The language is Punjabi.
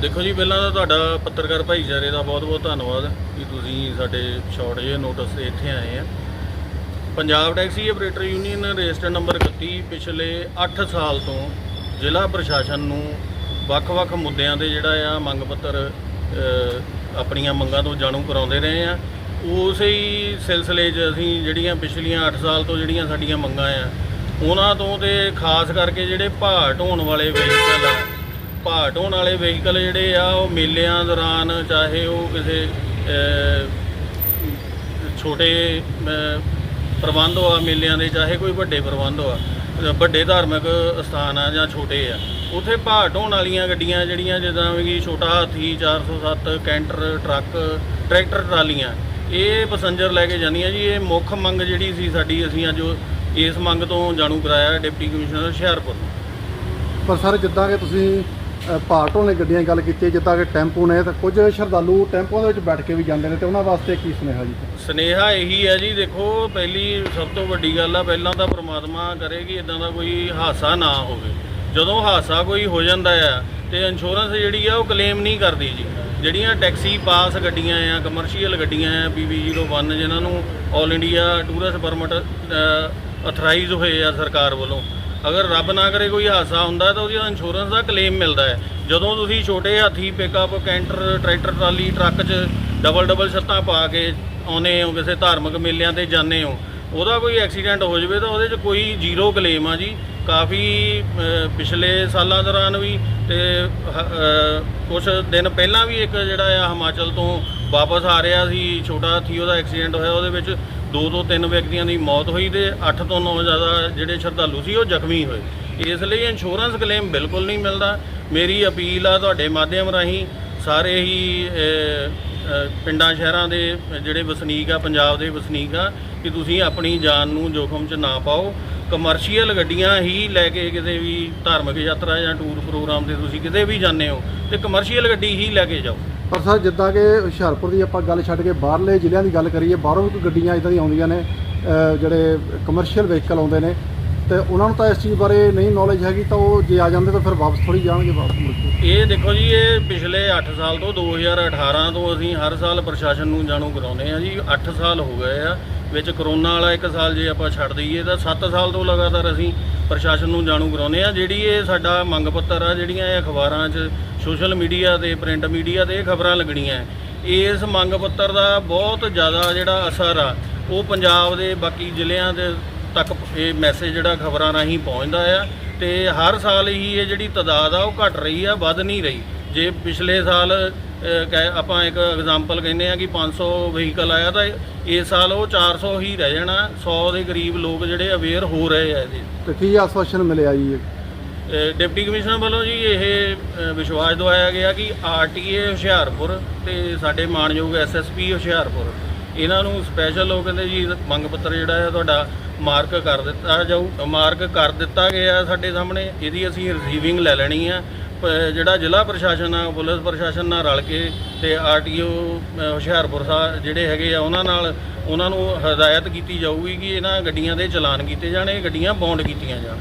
ਦੇਖੋ ਜੀ, ਪਹਿਲਾਂ ਤਾਂ ਤੁਹਾਡਾ ਪੱਤਰਕਾਰ ਭਾਈਚਾਰੇ ਦਾ ਬਹੁਤ-ਬਹੁਤ ਧੰਨਵਾਦ ਕਿ ਤੁਸੀਂ ਸਾਡੇ ਸ਼ਾਰਟ ਜਿਹੇ ਨੋਟਿਸ ਤੇ ਇੱਥੇ ਆਏ ਆ। Punjab taxi operator union register number 31 ਪਿਛਲੇ 8 ਸਾਲ ਤੋਂ ਜ਼ਿਲ੍ਹਾ ਪ੍ਰਸ਼ਾਸਨ ਨੂੰ ਵੱਖ-ਵੱਖ ਮੁੱਦਿਆਂ ਤੇ ਜਿਹੜਾ ਆ ਮੰਗ ਪੱਤਰ ਆਪਣੀਆਂ ਮੰਗਾਂ ਤੋਂ ਜਾਣੂ ਕਰਾਉਂਦੇ ਰਹੇ ਆ। ਉਸੇ ਹੀ ਸਿਲਸਿਲੇ 'ਚ ਅਸੀਂ ਜਿਹੜੀਆਂ ਪਿਛਲੀਆਂ 8 ਸਾਲ ਤੋਂ ਜਿਹੜੀਆਂ ਸਾਡੀਆਂ ਮੰਗਾਂ ਆ, ਉਹਨਾਂ ਤੋਂ ਤੇ ਖਾਸ ਕਰਕੇ ਜਿਹੜੇ ਭਾਅ ਢੋਣ ਵਾਲੇ ਵਹੀਕਲ ਆ ਭਾਅ ਢੋਣ ਵਾਲੇ ਵਹੀਕਲ ਜਿਹੜੇ ਆ, ਉਹ ਮੇਲਿਆਂ ਦੌਰਾਨ ਚਾਹੇ ਉਹ ਕਿਸੇ ਛੋਟੇ ਪ੍ਰਬੰਧ ਆ ਮੇਲਿਆਂ ਦੇ, ਚਾਹੇ ਕੋਈ ਵੱਡੇ ਪ੍ਰਬੰਧ ਆ ਵੱਡੇ ਧਾਰਮਿਕ ਸਥਾਨ ਆ ਜਾਂ ਛੋਟੇ ਆ, ਉਥੇ ਭਾਅ ਢੋਣ ਵਾਲੀਆਂ ਗੱਡੀਆਂ ਜਿਹੜੀਆਂ, ਜਿੱਦਾਂ ਵੀ ਛੋਟਾ ਹਾਥੀ 407 ਕੈਂਟਰ, ਟਰੱਕ, ਟਰੈਕਟਰ, ਟਰਾਲੀਆਂ, ਇਹ ਪੈਸੰਜਰ ਲੈ ਕੇ ਜਾਂਦੀਆਂ ਜੀ, ਇਹ ਮੁੱਖ ਮੰਗ ਜਿਹੜੀ ਸੀ ਸਾਡੀ, ਅਸੀਂ ਅੱਜ ਇਸ ਮੰਗ ਤੋਂ ਜਾਣੂ ਕਰਾਇਆ, ਡਿਪਟੀ ਕਮਿਸ਼ਨਰ ਹੁਸ਼ਿਆਰਪੁਰ ਨੂੰ। ਪਰ ਸਰ, ਜਿੱਦਾਂ ਕਿ ਤੁਸੀਂ ਅ, ਨੇ ਗੱਡੀਆਂ ਦੀ ਗੱਲ ਕੀਤੀ ਜਿੱਦਾਂ ਕਿ ਟੈਂਪੂ ਨੇ ਤਾਂ ਕੁਝ ਸ਼ਰਧਾਲੂ ਟੈਂਪੂਆਂ ਦੇ ਵਿੱਚ ਬੈਠ ਕੇ ਵੀ ਜਾਂਦੇ ਨੇ ਤੇ ਉਹਨਾਂ ਵਾਸਤੇ ਕੀ ਸੁਨੇਹਾ ਜੀ? ਸੁਨੇਹਾ ਇਹੀ ਹੈ ਜੀ ਦੇਖੋ ਪਹਿਲੀ ਸਭ ਤੋਂ ਵੱਡੀ ਗੱਲ ਆ ਪਹਿਲਾਂ ਤਾਂ ਪ੍ਰਮਾਤਮਾ ਕਰੇ ਕਿ ਇਦਾਂ ਦਾ ਕੋਈ ਹਾਦਸਾ ਨਾ ਹੋਵੇ। ਜਦੋਂ ਹਾਦਸਾ ਕੋਈ ਹੋ ਜਾਂਦਾ ਆ ਤੇ ਇੰਸ਼ੋਰੈਂਸ ਜਿਹੜੀ ਆ ਉਹ ਕਲੇਮ ਨਹੀਂ ਕਰਦੀ ਜੀ। ਜਿਹੜੀਆਂ ਟੈਕਸੀ ਪਾਸ ਗੱਡੀਆਂ ਆ ਕਮਰਸ਼ੀਅਲ ਗੱਡੀਆਂ ਆ PV01 ਜਿਨ੍ਹਾਂ ਨੂੰ 올 ਇੰਡੀਆ ਟੂਰਿਸਟ ਪਰਮਿਟ ਅਥਰਾਈਜ਼ ਹੋਏ ਆ ਸਰਕਾਰ ਵੱਲੋਂ ਅਗਰ ਰੱਬ ਨਾ ਕਰੇ ਕੋਈ ਹਾਦਸਾ ਹੁੰਦਾ ਤਾਂ ਉਹਦੀ ਇੰਸ਼ੋਰੈਂਸ ਦਾ ਕਲੇਮ ਮਿਲਦਾ ਹੈ। ਜਦੋਂ ਤੁਸੀਂ ਛੋਟੇ ਹਾਥੀ pickup canter, tractor, trolley, truck 'ਚ ਡਬਲ ਡਬਲ ਛੱਤਾਂ ਪਾ ਕੇ ਆਉਨੇ ਹੋ, ਕਿਸੇ ਧਾਰਮਿਕ ਮੇਲਿਆਂ ਤੇ ਜਾਂਦੇ ਹੋ, ਉਹਦਾ ਕੋਈ ਐਕਸੀਡੈਂਟ ਹੋ ਜਾਵੇ ਤਾਂ ਉਹਦੇ 'ਚ ਕੋਈ ਜ਼ੀਰੋ ਕਲੇਮ ਆ ਜੀ। ਕਾਫੀ ਪਿਛਲੇ ਸਾਲਾਂ ਦੌਰਾਨ ਵੀ ਤੇ ਕੁਝ ਦਿਨ ਪਹਿਲਾਂ ਵੀ ਇੱਕ ਜਿਹੜਾ ਆ ਹਿਮਾਚਲ ਤੋਂ ਵਾਪਸ ਆ ਰਿਹਾ ਸੀ, ਛੋਟਾ ਹਾਥੀ ਉਹਦਾ ਐਕਸੀਡੈਂਟ ਹੋਇਆ, ਉਹਦੇ ਵਿੱਚ ਦੋ ਤੋਂ ਤਿੰਨ ਵਿਅਕਤੀਆਂ ਦੀ ਮੌਤ ਹੋਈ ਤੇ 8 ਤੋਂ 9 ਜ਼ਿਆਦਾ ਜਿਹੜੇ ਸ਼ਰਧਾਲੂ ਸੀ ਉਹ ਜ਼ਖਮੀ ਹੋਏ। ਇਸ ਲਈ ਇੰਸ਼ੋਰੈਂਸ ਕਲੇਮ ਬਿਲਕੁਲ ਨਹੀਂ ਮਿਲਦਾ। ਮੇਰੀ ਅਪੀਲ ਆ ਤੁਹਾਡੇ ਮਾਧਿਅਮ ਰਾਹੀਂ ਸਾਰੇ ਹੀ ਪਿੰਡਾਂ ਸ਼ਹਿਰਾਂ ਦੇ ਜਿਹੜੇ ਵਸਨੀਕ ਆ, ਪੰਜਾਬ ਦੇ ਵਸਨੀਕ ਆ, ਕਿ ਤੁਸੀਂ ਆਪਣੀ ਜਾਨ ਨੂੰ ਜੋਖਮ 'ਚ ਨਾ ਪਾਓ। ਕਮਰਸ਼ੀਅਲ ਗੱਡੀਆਂ ਹੀ ਲੈ ਕੇ ਕਿਤੇ ਵੀ ਧਾਰਮਿਕ ਯਾਤਰਾ ਜਾਂ ਟੂਰ ਪ੍ਰੋਗਰਾਮ ਤੇ ਤੁਸੀਂ ਕਿਤੇ ਵੀ ਜਾਂਦੇ ਹੋ ਤੇ ਕਮਰਸ਼ੀਅਲ ਗੱਡੀ ਹੀ ਲੈ ਕੇ ਜਾਓ। ਪਰ ਸਰ, ਜਿੱਦਾਂ ਕਿ ਹੁਸ਼ਿਆਰਪੁਰ ਦੀ ਆਪਾਂ ਗੱਲ ਛੱਡ ਕੇ ਬਾਹਰਲੇ ਜ਼ਿਲ੍ਹਿਆਂ ਦੀ ਗੱਲ ਕਰੀਏ, ਬਾਹਰੋਂ ਵੀ ਕੋਈ ਗੱਡੀਆਂ ਇਦਾਂ ਦੀਆਂ ਆਉਂਦੀਆਂ ਨੇ ਜਿਹੜੇ ਕਮਰਸ਼ੀਅਲ ਵਹੀਕਲ ਆਉਂਦੇ ਨੇ ਤੇ ਉਹਨਾਂ ਨੂੰ ਤਾਂ ਇਸ ਚੀਜ਼ ਬਾਰੇ ਨਹੀਂ ਨੌਲੇਜ ਹੈਗੀ ਤਾਂ ਉਹ ਜੇ ਆ ਜਾਂਦੇ ਤਾਂ ਫਿਰ ਵਾਪਸ ਥੋੜੀ ਜਾਣਗੇ, ਵਾਪਸ ਮੁੜ ਕੇ। ਇਹ ਦੇਖੋ ਜੀ, ਇਹ ਪਿਛਲੇ 8 ਸਾਲ ਤੋਂ 2018 ਤੋਂ ਅਸੀਂ ਹਰ ਸਾਲ ਪ੍ਰਸ਼ਾਸਨ ਨੂੰ ਜਾਣੂ ਕਰਾਉਂਦੇ ਆ ਜੀ। 8 ਸਾਲ ਹੋ ਗਏ ਆ, ਵਿੱਚ ਕਰੋਨਾ ਵਾਲਾ ਇੱਕ ਸਾਲ ਜੇ ਆਪਾਂ ਛੱਡ ਦਈਏ ਤਾਂ 7 ਸਾਲ ਤੋਂ ਲਗਾਤਾਰ ਅਸੀਂ ਪ੍ਰਸ਼ਾਸਨ ਨੂੰ ਜਾਣੂ ਕਰਾਉਂਦੇ ਆ ਜਿਹੜੀ ਇਹ ਸਾਡਾ ਮੰਗ ਪੱਤਰ ਆ, ਜਿਹੜੀਆਂ ਇਹ ਅਖਬਾਰਾਂ 'ਚ ਸੋਸ਼ਲ ਮੀਡੀਆ ਤੇ ਪ੍ਰਿੰਟ ਮੀਡੀਆ ਤੇ ਇਹ ਖਬਰਾਂ ਲੱਗਣੀਆਂ ਇਸ ਮੰਗ ਪੱਤਰ ਦਾ ਬਹੁਤ ਜ਼ਿਆਦਾ ਜਿਹੜਾ ਅਸਰ ਆ, ਉਹ ਪੰਜਾਬ ਦੇ ਬਾਕੀ ਜ਼ਿਲ੍ਹਿਆਂ ਦੇ ਤੱਕ ਇਹ ਮੈਸੇਜ ਜਿਹੜਾ ਖਬਰਾਂ ਰਾਹੀਂ ਪਹੁੰਚਦਾ ਆ ਤੇ ਹਰ ਸਾਲ ਹੀ ਇਹ ਜਿਹੜੀ ਤਾਦਾਦ ਆ ਉਹ ਘਟ ਰਹੀ ਆ ਵੱਧ ਨਹੀਂ ਰਹੀ। ਜੇ ਪਿਛਲੇ ਸਾਲ ਆਪਾਂ ਇੱਕ ਐਗਜ਼ਾਮਪਲ ਕਹਿੰਦੇ ਆ ਕਿ 500 ਵਹੀਕਲ ਆਇਆ ਤਾਂ ਇਸ ਸਾਲ ਉਹ 400 ਹੀ ਰਹਿ ਜਾਣਾ 100 ਦੇ ਕਰੀਬ ਲੋਕ ਜਿਹੜੇ ਅਵੇਅਰ ਹੋ ਰਹੇ ਆ ਇਹਦੇ। ਤੇ ਕੀ ਆਸਵਾਸ਼ਨ ਮਿਲਿਆ ਜੀ ਡਿਪਟੀ ਕਮਿਸ਼ਨਰ ਵੱਲੋਂ ਜੀ ਇਹ ਵਿਸ਼ਵਾਸ ਦਵਾਇਆ ਗਿਆ ਕਿ ਆਰਟੀਏ ਹੁਸ਼ਿਆਰਪੁਰ ਤੇ ਸਾਡੇ ਮਾਨਯੋਗ ਐਸਐਸਪੀ ਹੁਸ਼ਿਆਰਪੁਰ ਇਹਨਾਂ ਨੂੰ ਸਪੈਸ਼ਲ ਉਹ ਕਹਿੰਦੇ ਜੀ, ਮੰਗ ਪੱਤਰ ਜਿਹੜਾ ਹੈ ਤੁਹਾਡਾ ਮਾਰਕ ਕਰ ਦਿੱਤਾ ਜਾਊ ਮਾਰਕ ਕਰ ਦਿੱਤਾ ਗਿਆ ਸਾਡੇ ਸਾਹਮਣੇ, ਇਹਦੀ ਅਸੀਂ ਰਿਸੀਵਿੰਗ ਲੈ ਲੈਣੀ ਆ। ਪ- ਜਿਹੜਾ ਜ਼ਿਲ੍ਹਾ ਪ੍ਰਸ਼ਾਸਨ ਆ, ਪੁਲਿਸ ਪ੍ਰਸ਼ਾਸਨ ਨਾਲ ਰਲ ਕੇ ਤੇ ਆਰਟੀਓ ਹੁਸ਼ਿਆਰਪੁਰ ਸਾਹਿਬ ਜਿਹੜੇ ਹੈਗੇ ਆ, ਉਹਨਾਂ ਨਾਲ ਉਹਨਾਂ ਨੂੰ ਹਦਾਇਤ ਕੀਤੀ ਜਾਊਗੀ ਕਿ ਇਹਨਾਂ ਗੱਡੀਆਂ ਦੇ ਚਲਾਨ ਕੀਤੇ ਜਾਣ ਗੱਡੀਆਂ ਬੌਂਡ ਕੀਤੀਆਂ ਜਾਣ।